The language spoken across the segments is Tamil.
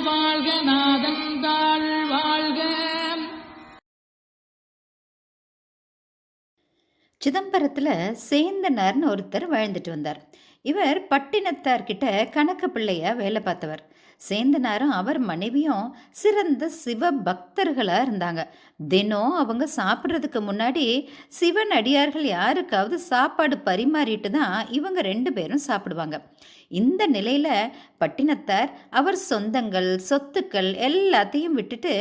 வாழ்க சிதம்பரத்தில் சேந்தனார்னு ஒருத்தர் வாழ்ந்துட்டு வந்தார். இவர் பட்டினத்தார்கிட்ட கணக்கு பிள்ளையாக வேலை பார்த்தவர். சேந்தனாரும் அவர் மனைவியும் சிறந்த சிவ பக்தர்களாக இருந்தாங்க. தினம் அவங்க சாப்பிட்றதுக்கு முன்னாடி சிவன் அடியார்கள் யாருக்காவது சாப்பாடு பரிமாறிட்டு தான் இவங்க ரெண்டு பேரும் சாப்பிடுவாங்க. இந்த நிலையில் பட்டினத்தார் அவர் சொந்தங்கள் சொத்துக்கள் எல்லாத்தையும் விட்டுட்டு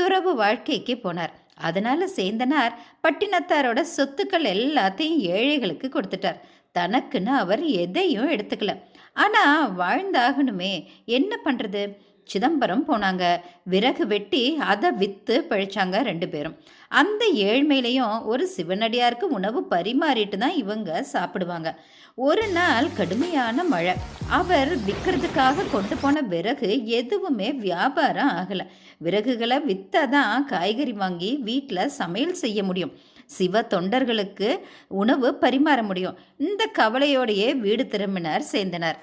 துறவு வாழ்க்கைக்கு போனார். அதனால சேந்தனார் பட்டினத்தாரோட சொத்துக்கள் எல்லாத்தையும் ஏழைகளுக்கு கொடுத்துட்டார். தனக்குன்னு அவர் எதையும் எடுத்துக்கல. ஆனா வாழ்ந்தாகணுமே என்ன பண்றது? சிதம்பரம் போனாங்க. விறகு வெட்டி அதை வித்து பழிச்சாங்க ரெண்டு பேரும். அந்த ஏழ்மையிலையும் ஒரு சிவனடியாருக்கு உணவு பரிமாறிட்டு தான் இவங்க சாப்பிடுவாங்க. ஒரு நாள் கடுமையான மழை. அவர் விற்கிறதுக்காக கொண்டு போன விறகு எதுவுமே வியாபாரம் ஆகலை. விறகுகளை விற்றாதான் காய்கறி வாங்கி வீட்டில் சமையல் செய்ய முடியும். சிவ தொண்டர்களுக்கு உணவு பரிமாற முடியும். இந்த கவலையோடையே வீடு திரும்பினார் சேர்ந்தனர்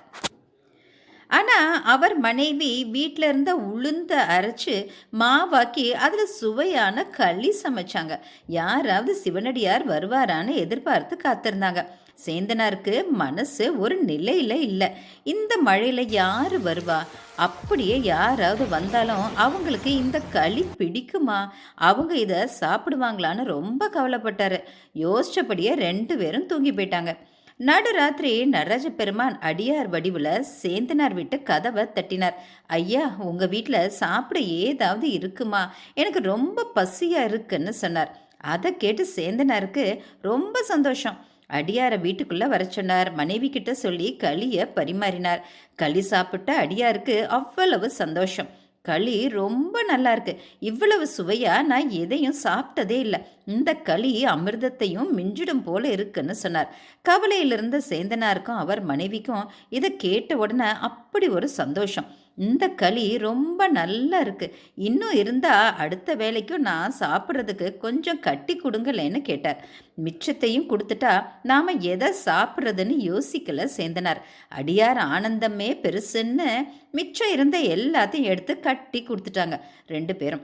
ஆனால் அவர் மனைவி வீட்டில் இருந்த உளுந்த அரைச்சு மாவாக்கி அதில் சுவையான களி சமைச்சாங்க. யாராவது சிவனடியார் வருவாரான்னு எதிர்பார்த்து காத்திருந்தாங்க. சேந்தனாருக்கு மனசு ஒரு நிலையில் இல்லை. இந்த மழையில் யார் வருவா? அப்படியே யாராவது வந்தாலும் அவங்களுக்கு இந்த களி பிடிக்குமா? அவங்க இதை சாப்பிடுவாங்களான்னு ரொம்ப கவலைப்பட்டாரு. யோசிச்சபடியே ரெண்டு பேரும் தூங்கி போயிட்டாங்க. நடுராத்திரி நடராஜ பெருமான் அடியார் வடிவில் சேந்தனார் வீட்டு கதவை தட்டினார். ஐயா உங்கள் வீட்டில் சாப்பிட ஏதாவது இருக்குமா? எனக்கு ரொம்ப பசியாக இருக்குன்னு சொன்னார். அதை கேட்டு சேந்தனாருக்கு ரொம்ப சந்தோஷம். அடியாரை வீட்டுக்குள்ளே வர சொன்னார். மனைவி கிட்ட சொல்லி களியை பரிமாறினார். களி சாப்பிட்ட அடியாருக்கு அவ்வளவு சந்தோஷம். களி ரொம்ப நல்லா இருக்கு. இவ்வளவு சுவையா நான் எதையும் சாப்பிட்டதே இல்லை. இந்த களி அமிர்தத்தையும் மிஞ்சிடும் போல இருக்குன்னு சொன்னார். கவலையிலிருந்த சேந்தனாருக்கும் அவர் மனைவிக்கும் இதை கேட்ட உடனே அப்படி ஒரு சந்தோஷம். இந்த களி ரொம்ப நல்லா இருக்கு. இன்னும் இருந்தா அடுத்த வேலைக்கும் நான் சாப்பிட்றதுக்கு கொஞ்சம் கட்டி கொடுங்களேன்னு கேட்டார். மிச்சத்தையும் கொடுத்துட்டா நாம எதை சாப்பிட்றதுன்னு யோசிக்கல சேந்தனார். அடியார் ஆனந்தமே பெருசுன்னு மிச்சம் இருந்த எல்லாத்தையும் எடுத்து கட்டி கொடுத்துட்டாங்க. ரெண்டு பேரும்.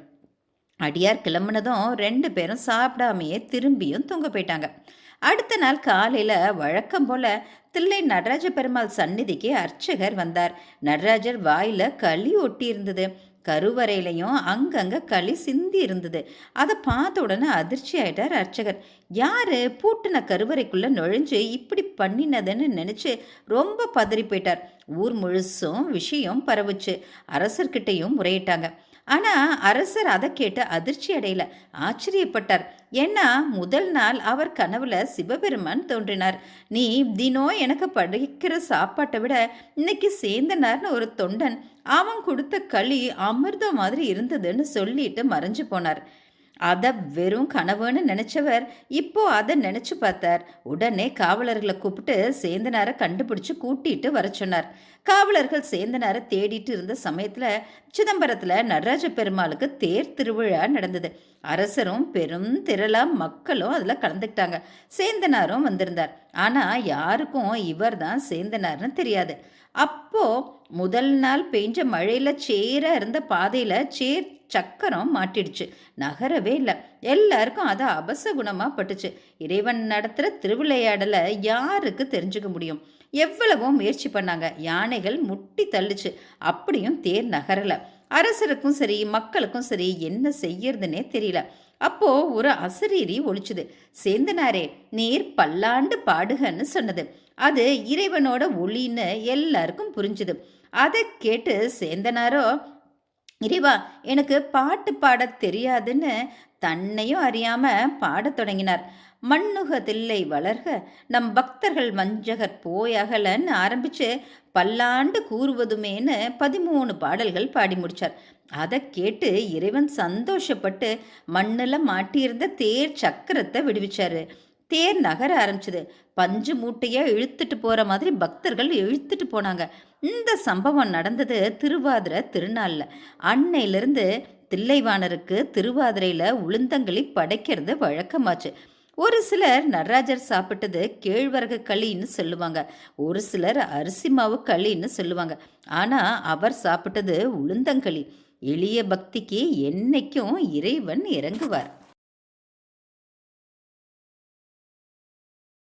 அடியார் கிளம்புனதும் ரெண்டு பேரும் சாப்பிடாமையே திரும்பியும் தூங்க போயிட்டாங்க. அடுத்த நாள் காலையில் வழக்கம் போல தில்லை நடராஜ பெருமாள் சந்நிதிக்கு அர்ச்சகர் வந்தார். நடராஜர் வாயில் களி ஒட்டி இருந்தது. கருவறையிலையும் அங்கங்கே களி சிந்தி இருந்தது. அதை பார்த்த உடனே அதிர்ச்சி ஆயிட்டார் அர்ச்சகர். யார்? பூட்டின கருவறைக்குள்ளே நுழைஞ்சு இப்படி பண்ணினதுன்னு நினச்சி ரொம்ப பதறி போயிட்டார். ஊர் முழுசும் விஷயம் பரவுச்சு. அரசர்கிட்டையும் முறையிட்டாங்க. ஆனால் அரசர் அதை கேட்டு அதிர்ச்சி அடையல. ஆச்சரியப்பட்டார். ஏன்னா முதல் நாள் அவர் கனவுல சிவபெருமான் தோன்றினார். நீ தினம் எனக்கு படிக்கிற சாப்பாட்டை விட இன்னைக்கு சேந்தனார்னு ஒரு தொண்டன் அவன் கொடுத்த களி அமிர்தம் மாதிரி இருந்ததுன்னு சொல்லிட்டு மறைஞ்சு போனார். அதை வெறும் கனவுன்னு நினைச்சவர் இப்போ அதை நினைச்சு பார்த்தார். உடனே காவலர்களை கூப்பிட்டு சேந்தனாரை கண்டுபிடிச்சு கூட்டிட்டு வர சொன்னார். காவலர்கள் சேந்தனாரை தேடிட்டு இருந்த சமயத்துல சிதம்பரத்துல நடராஜ பெருமாளுக்கு தேர் திருவிழா நடந்தது. அரசரும் பெரும் திரளா மக்களும் அதுல கலந்துக்கிட்டாங்க. சேந்தனாரும் வந்திருந்தார். ஆனா யாருக்கும் இவர் தான் சேந்தனார்னு தெரியாது. அப்போ முதல் நாள் பெஞ்ச மழையில சேர இருந்த பாதையில சேர் சக்கரம் மாட்டிடுச்சு. நகரவே இல்லை. எல்லாருக்கும் அது அபசகுணமாக பட்டுச்சு. இறைவன் நடத்துகிற திருவிளையாடலை யாருக்கு தெரிஞ்சுக்க முடியும்? எவ்வளவோ முயற்சி பண்ணாங்க. யானைகள் முட்டி தள்ளுச்சு. அப்படியும் தேர் நகரல. அரசருக்கும் சரி மக்களுக்கும் சரி என்ன செய்யறதுன்னே தெரியல. அப்போ ஒரு அசரீரி ஒழிச்சுது. சேந்தனாரே நீர் பல்லாண்டு பாடுகன்னு சொன்னது. அது இறைவனோட ஒளின்னு எல்லாருக்கும் புரிஞ்சுது. அதை கேட்டு சேந்தனாரோ இறைவா எனக்கு பாட்டு பாட தெரியாதுன்னு தன்னையும் அறியாம பாடத் தொடங்கினார். மண்ணுக தில்லை வளர்க நம் பக்தர்கள் மஞ்சகர் போயகலன்னு ஆரம்பிச்சு பல்லாண்டு கூறுவதுமேன்னு பதிமூணு பாடல்கள் பாடி முடிச்சார். அதை கேட்டு இறைவன் சந்தோஷப்பட்டு மண்ணில் மாட்டியிருந்த தேர் சக்கரத்தை விடுவிச்சாரு. தேர் நகர ஆரம்பிச்சது. பஞ்சு மூட்டையாக இழுத்துட்டு போற மாதிரி பக்தர்கள் இழுத்துட்டு போனாங்க. இந்த சம்பவம் நடந்தது திருவாதிரை திருநாளில். அன்னையிலிருந்து தில்லைவாணருக்கு திருவாதிரையில் உளுந்தங்களி படைக்கிறது வழக்கமாச்சு. ஒரு சிலர் நடராஜர் சாப்பிட்டது கேழ்வரகு களின்னு சொல்லுவாங்க. ஒரு சிலர் அரிசி மாவு களின்னு சொல்லுவாங்க. ஆனால் அவர் சாப்பிட்டது உளுந்தங்களி. எளிய பக்திக்கு என்னைக்கும் இறைவன் இறங்குவார்.